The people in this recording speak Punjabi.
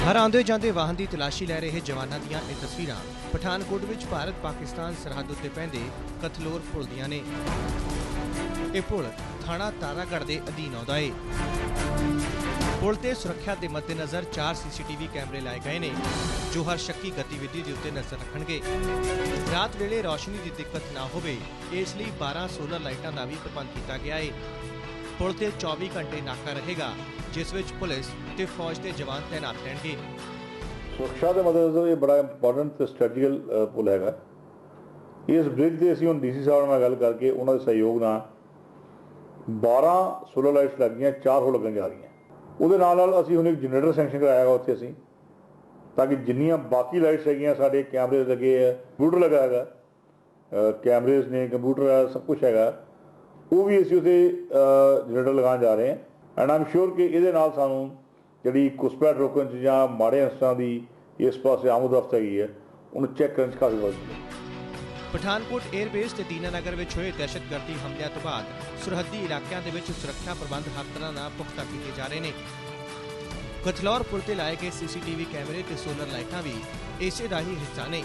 ਹਰ ਆਉਂਦੇ ਜਾਂਦੇ ਵਾਹਨ ਦੀ ਤਲਾਸ਼ੀ ਲੈ ਰਹੇ ਜਵਾਨਾਂ ਦੀਆਂ ਇਹ ਤਸਵੀਰਾਂ ਪਠਾਨਕੋਟ ਵਿੱਚ ਭਾਰਤ ਪਾਕਿਸਤਾਨ ਸਰਹੱਦ ਉੱਤੇ ਪੈਂਦੇ ਕਥਲੋਰ ਪੁਲ ਦੀਆਂ ਨੇ। ਇਹ ਪੁਲ ਥਾਣਾ ਤਾਰਾਗੜ੍ਹ ਦੇ ਅਧੀਨ ਆਉਂਦਾ ਏ। ਪੁਲ ਤੇ ਸੁਰੱਖਿਆ ਦੇ ਮੱਦੇਨਜ਼ਰ 4 ਸੀਸੀਟੀਵੀ ਕੈਮਰੇ ਲਾਏ ਗਏ ਨੇ, ਜੋ ਹਰ ਸ਼ੱਕੀ ਗਤੀਵਿਧੀ ਦੇ ਉੱਤੇ ਨਜ਼ਰ ਰੱਖਣਗੇ। ਰਾਤ ਵੇਲੇ ਰੌਸ਼ਨੀ ਦੀ ਦਿੱਕਤ ਨਾ ਹੋਵੇ, ਇਸ ਲਈ 12 ਸੋਲਰ ਲਾਈਟਾਂ ਦਾ ਵੀ ਪ੍ਰਬੰਧ ਕੀਤਾ ਗਿਆ ਏ। ਪੁਲ ਤੇ 24 ਘੰਟੇ ਨਾਕਾ ਰਹੇਗਾ। ਜਿਸ ਵਿੱਚ ਪੁਲਿਸ ਤੇ ਫੌਜ ਦੇ ਜਵਾਨ ਤਾਇਨਾਤ ਰਹਿਣਗੇ। ਸੁਰੱਖਿਆ ਦੇ ਮਦਦ ਇਹ ਬੜਾ ਇੰਪੋਰਟੈਂਟ ਤੇ ਸਟ੍ਰੈਟੇਜੀਕਲ ਪੁਲ ਹੈਗਾ। ਇਸ ਬ੍ਰਿਜ ਦੇ ਅਸੀਂ ਹੁਣ ਡੀਸੀ ਸਾਹਿਬ ਨਾਲ ਗੱਲ ਕਰਕੇ ਉਹਨਾਂ ਦੇ ਸਹਿਯੋਗ ਨਾਲ 12 ਸੋਲਰ ਲਾਈਟਸ ਲੱਗੀਆਂ 4 ਹੋਰ ਲੱਗਣ ਜਾ ਰਹੀਆਂ। ਉਹਦੇ ਨਾਲ ਨਾਲ ਅਸੀਂ ਹੁਣ ਇੱਕ ਜਨਰੇਟਰ ਸੈਂਕਸ਼ਨ ਕਰਾਇਆ ਹੈਗਾ ਉੱਥੇ ਅਸੀਂ, ਤਾਂ ਕਿ ਜਿੰਨੀਆਂ ਬਾਕੀ ਲਾਈਟਸ ਹੈਗੀਆਂ ਸਾਡੇ ਕੈਮਰੇ ਲੱਗੇ ਆ ਕੰਪਿਊਟਰ ਲੱਗਾ ਹੈਗਾ ਕੈਮਰੇਜ਼ ਨੇ ਕੰਪਿਊਟਰ ਹੈ ਸਭ ਕੁਝ ਹੈਗਾ। ਉਹ ਵੀ ਅਸੀਂ ਉੱਥੇ ਜਨਰੇਟਰ ਲਗਾਉਣ ਜਾ ਰਹੇ ਹਾਂ। ਐਂਡ ਆਮ ਸ਼ੋਰ ਕਿ ਇਹਦੇ ਨਾਲ ਸਾਨੂੰ ਜਿਹੜੀ ਘੁਸਪੈਠ ਰੋਕਣ 'ਚ ਜਾਂ ਮਾੜੇ ਅਨਸਰਾਂ ਦੀ ਇਸ ਪਾਸੇ ਆਮਦ ਰਫਤ ਹੈ ਉਹਨੂੰ ਚੈੱਕ ਕਰਨ 'ਚ ਕਾਫੀ ਮਦਦ ਪਠਾਨਕੋਟ 에ਅਰਬੇਸ ਤੇ ਦੀਨਾਨਗਰ ਵਿੱਚ ਹੋਏ ਦਹਿਸ਼ਤਗਰਦੀ ਹਮਲਿਆਂ ਤੋਂ ਬਾਅਦ ਸਰਹੱਦੀ ਇਲਾਕਿਆਂ ਦੇ ਵਿੱਚ ਸੁਰੱਖਿਆ ਪ੍ਰਬੰਧ ਹਰ ਤਰ੍ਹਾਂ ਨਾਲ ਪੁਖਤਾ ਕੀਤੇ ਜਾ ਰਹੇ ਨੇ। ਕਥਲੌਰ ਪੁਲ ਤੇ ਲਾਏ ਗਏ ਸੀਸੀਟੀਵੀ ਕੈਮਰੇ ਤੇ ਸੋਲਰ ਲਾਈਟਾਂ ਵੀ ਇਸੇ ਦਾ ਹੀ ਹਿੱਸਾ ਨੇ।